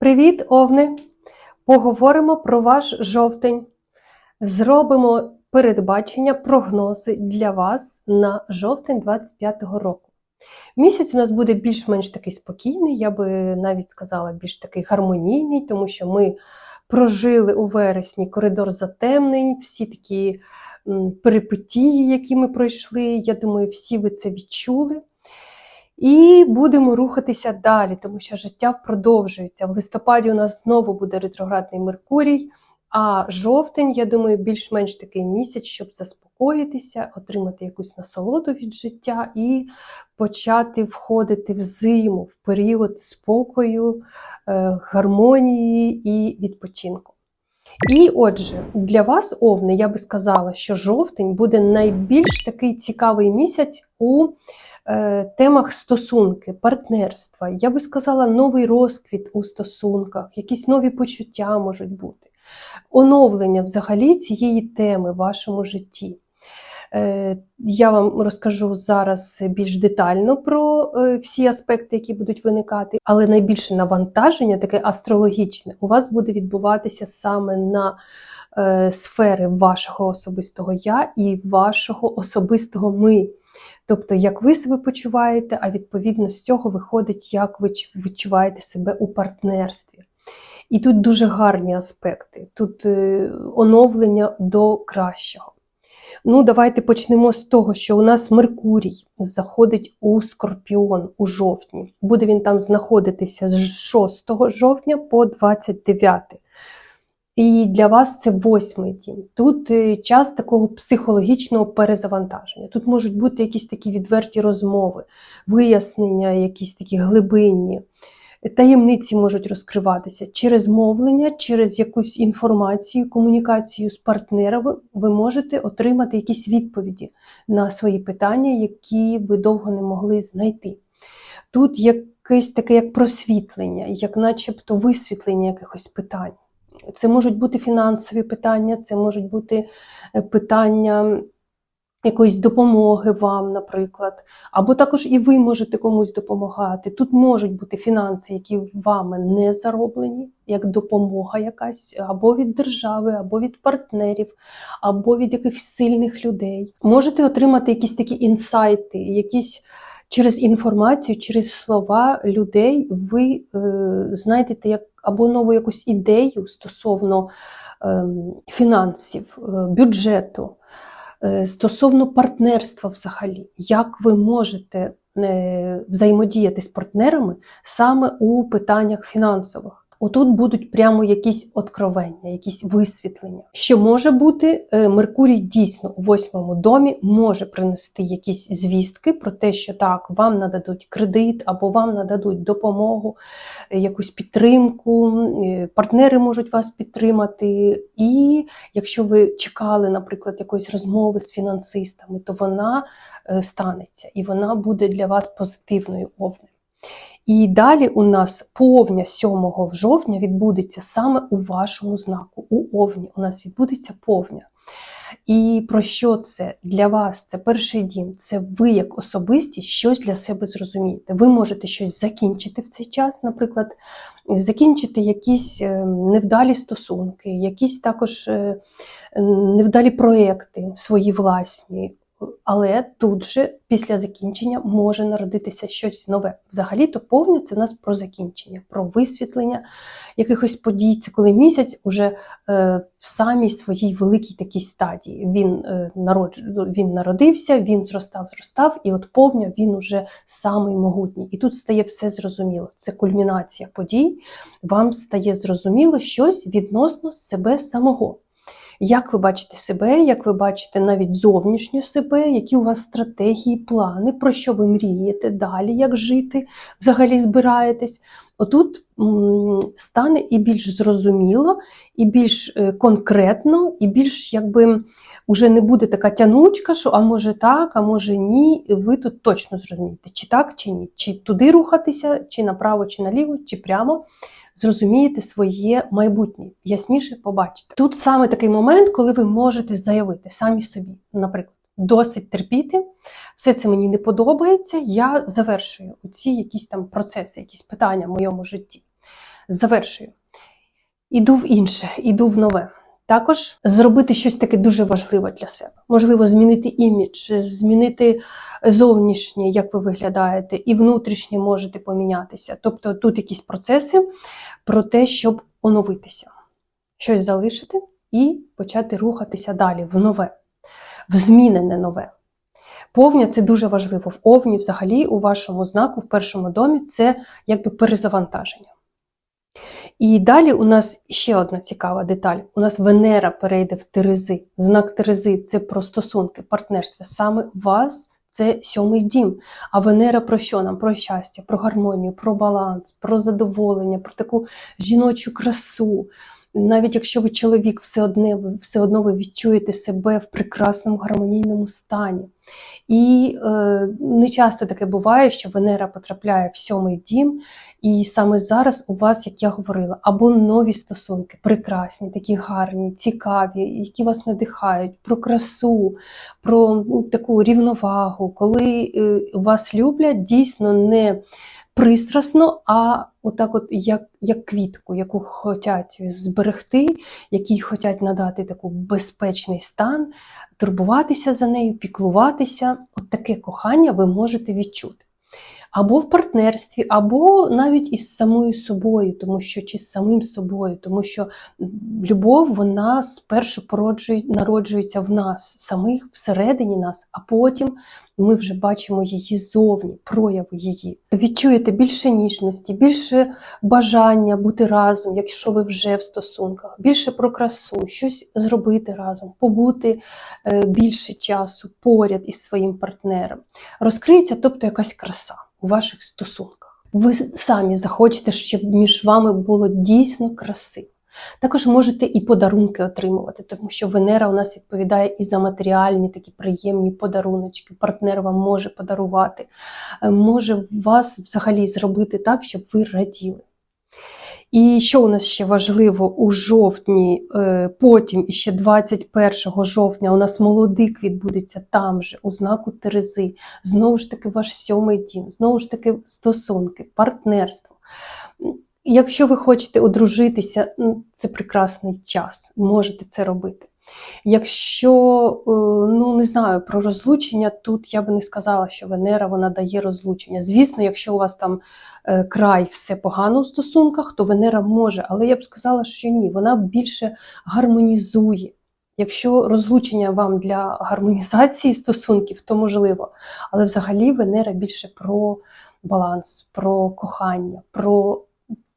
Привіт, Овни! Поговоримо про ваш жовтень. Зробимо передбачення, прогнози для вас на жовтень 25-го року. Місяць у нас буде більш-менш такий спокійний, я би навіть сказала, більш такий гармонійний, тому що ми прожили у вересні коридор затемнень, всі такі перипетії, які ми пройшли. Я думаю, всі ви це відчули. І будемо рухатися далі, тому що життя продовжується. В листопаді у нас знову буде ретроградний Меркурій, а жовтень, я думаю, більш-менш такий місяць, щоб заспокоїтися, отримати якусь насолоду від життя і почати входити в зиму, в період спокою, е, гармонії і відпочинку. І отже, для вас, Овни, я би сказала, що жовтень буде найбільш такий цікавий місяць у темах стосунки, партнерства. Я би сказала, новий розквіт у стосунках, якісь нові почуття можуть бути, оновлення взагалі цієї теми в вашому житті. Е, Я вам розкажу зараз більш детально про е, всі аспекти, які будуть виникати, але найбільше навантаження, таке астрологічне, у вас буде відбуватися саме на е, сфери вашого особистого я і вашого особистого ми. Тобто, як ви себе почуваєте, а відповідно з цього виходить, як ви відчуваєте себе у партнерстві. І тут дуже гарні аспекти, тут е, оновлення до кращого. Ну, давайте почнемо з того, що у нас Меркурій заходить у Скорпіон у жовтні. Буде він там знаходитися з 6 жовтня по 29. І для вас це восьмий дім. Тут е, час такого психологічного перезавантаження. Тут можуть бути якісь такі відверті розмови, вияснення, якісь такі глибинні. Таємниці можуть розкриватися через мовлення, через якусь інформацію, комунікацію з партнерами. Ви можете отримати якісь відповіді на свої питання, які ви довго не могли знайти. Тут якесь таке як просвітлення, як начебто висвітлення якихось питань. Це можуть бути фінансові питання, це можуть бути е, питання якоїсь допомоги вам, наприклад, або також і ви можете комусь допомагати. Тут можуть бути фінанси, які вами не зароблені, як допомога якась, або від держави, або від партнерів, або від якихось сильних людей. Можете отримати якісь такі інсайти, якісь через інформацію, через слова людей ви е, знайдете як або нову якусь ідею стосовно е, фінансів, е, бюджету, е, стосовно партнерства взагалі, як ви можете е, взаємодіяти з партнерами саме у питаннях фінансових. Отут будуть прямо якісь откровення, якісь висвітлення. Що може бути, е, Меркурій дійсно у восьмому домі може принести якісь звістки про те, що так, вам нададуть кредит або вам нададуть допомогу, е, якусь підтримку, е, партнери можуть вас підтримати. І якщо ви чекали, наприклад, якоїсь розмови з фінансистами, то вона станеться і вона буде для вас позитивною овнем. І далі у нас повня 7 жовтня відбудеться саме у вашому знаку, у Овні. У нас відбудеться повня. І про що це для вас? Це перший дім. Це ви як особистість щось для себе зрозумієте. Ви можете щось закінчити в цей час, наприклад, закінчити якісь е, невдалі стосунки, якісь також е, невдалі проекти свої власні. Але тут же після закінчення може народитися щось нове. Взагалі-то повня це в нас про закінчення, про висвітлення якихось подій. Це коли місяць уже е, в самій своїй великій такій стадії. Він, е, народж... він народився, він зростав, зростав, і от повня він уже самий могутній. І тут стає все зрозуміло. Це кульмінація подій. Вам стає зрозуміло щось відносно себе самого. Як ви бачите себе, як ви бачите навіть зовнішньо себе, які у вас стратегії, плани, про що ви мрієте далі, як жити, взагалі збираєтесь. Отут стане і більш зрозуміло, і більш е, конкретно, і більш якби уже не буде така тянучка, що а може так, а може ні. Ви тут точно зрозумієте, чи так, чи ні, чи туди рухатися, чи направо, чи наліво, чи прямо зрозумієте своє майбутнє, ясніше побачите. Тут саме такий момент, коли ви можете заявити самі собі, наприклад, досить терпіти, все це мені не подобається, я завершую ці якісь там процеси, якісь питання в моєму житті. Завершую. Іду в інше, іду в нове. Також зробити щось таке дуже важливе для себе. Можливо, змінити імідж, змінити зовнішнє, як ви виглядаєте, і внутрішнє можете помінятися. Тобто тут якісь процеси про те, щоб оновитися, щось залишити і почати рухатися далі в нове, в змінене нове. Повня це дуже важливо. В овні, взагалі, у вашому знаку, в першому домі, це якби перезавантаження. І далі у нас ще одна цікава деталь. У нас Венера перейде в Терези. Знак Терези це про стосунки, партнерство. Саме вас це сьомий дім. А Венера про що нам? Про щастя, про гармонію, про баланс, про задоволення, про таку жіночу красу. Навіть якщо ви чоловік, все одне, все одно ви відчуєте себе в прекрасному гармонійному стані. І е, не часто таке буває, що Венера потрапляє в сьомий дім, і саме зараз у вас, як я говорила, або нові стосунки, прекрасні, такі гарні, цікаві, які вас надихають, про красу, про ну, таку рівновагу, коли е, вас люблять дійсно не пристрасно, а отак, от як як квітку, яку хочуть зберегти, якій хочуть надати таку безпечний стан, турбуватися за нею, піклуватися. От таке кохання ви можете відчути. Або в партнерстві, або навіть із самою собою, тому що чи з самим собою, тому що любов вона спершу породжує, народжується в нас, самих всередині нас, а потім ми вже бачимо її зовні, прояви її. Відчуєте більше ніжності, більше бажання бути разом, якщо ви вже в стосунках, більше про красу, щось зробити разом, побути е, більше часу поряд із своїм партнером. Розкриється, тобто якась краса у ваших стосунках. Ви самі захочете, щоб між вами було дійсно красиво. Також можете і подарунки отримувати, тому що Венера у нас відповідає і за матеріальні такі приємні подаруночки. Партнер вам може подарувати, е, може вас взагалі зробити так, щоб ви раділи. І що у нас ще важливо у жовтні, е, потім іще 21 жовтня у нас молодик відбудеться там же, у знаку Терези. Знову ж таки, ваш сьомий дім, знову ж таки, стосунки, партнерство. Якщо ви хочете одружитися, це прекрасний час, можете це робити. Якщо, е, ну не знаю, про розлучення, тут я би не сказала, що Венера вона дає розлучення. Звісно, якщо у вас там е, край все погано у стосунках, то Венера може, але я б сказала, що ні, вона більше гармонізує. Якщо розлучення вам для гармонізації стосунків, то можливо. Але взагалі Венера більше про баланс, про кохання, про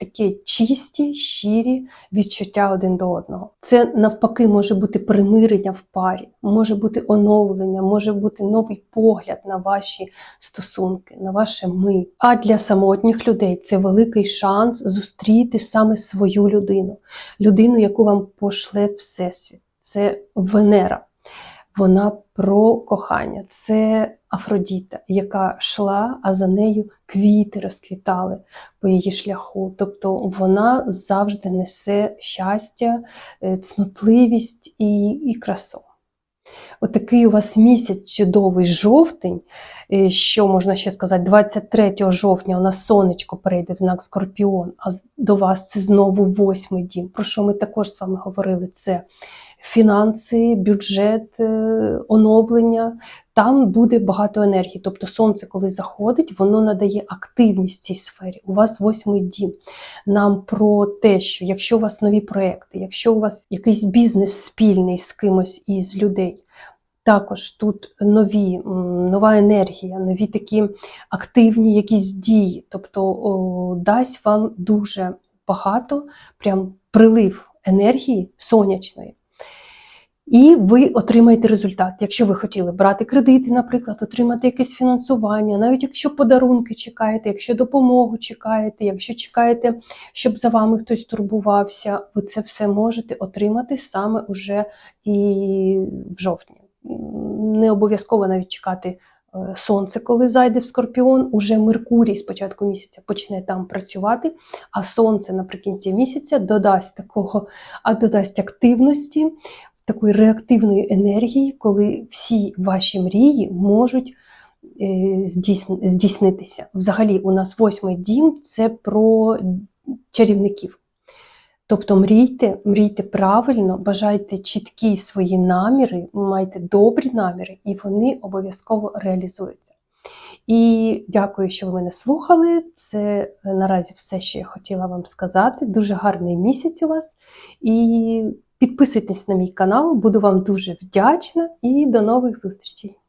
такі чисті, щирі відчуття один до одного. Це навпаки може бути примирення в парі, може бути оновлення, може бути новий погляд на ваші стосунки, на ваше ми. А для самотніх людей це великий шанс зустріти саме свою людину, людину, яку вам пошле Всесвіт. Це Венера. Вона про кохання. Це Афродіта, яка йшла, а за нею квіти розквітали по її шляху. Тобто вона завжди несе щастя, е, цнотливість і і красу. Отакий у вас місяць чудовий жовтень, е, що можна ще сказати, 23 жовтня у нас сонечко перейде в знак Скорпіон, а до вас це знову восьмий дім. Про що ми також з вами говорили? Це фінанси, бюджет, е, оновлення. Там буде багато енергії. Тобто сонце, коли заходить, воно надає активність цій сфері. У вас восьмий дім. Нам про те, що якщо у вас нові проекти, якщо у вас якийсь бізнес спільний з кимось із людей. Також тут нові, нова енергія, нові такі активні якісь дії, тобто о, дасть вам дуже багато прям прилив енергії сонячної. І ви отримаєте результат. Якщо ви хотіли брати кредити, наприклад, отримати якесь фінансування, навіть якщо подарунки чекаєте, якщо допомогу чекаєте, якщо чекаєте, щоб за вами хтось турбувався, ви це все можете отримати саме уже і в жовтні. Не обов'язково навіть чекати е, сонце, коли зайде в Скорпіон, уже Меркурій з початку місяця почне там працювати, а сонце наприкінці місяця додасть такого, а додасть активності такої реактивної енергії, коли всі ваші мрії можуть е, здійснитися. Взагалі, у нас восьмий дім це про чарівників. Тобто мрійте, мрійте правильно, бажайте чіткі свої наміри, майте добрі наміри, і вони обов'язково реалізуються. І дякую, що ви мене слухали. Це е, наразі все, що я хотіла вам сказати. Дуже гарний місяць у вас. І підписуйтесь на мій канал, буду вам дуже вдячна і до нових зустрічей!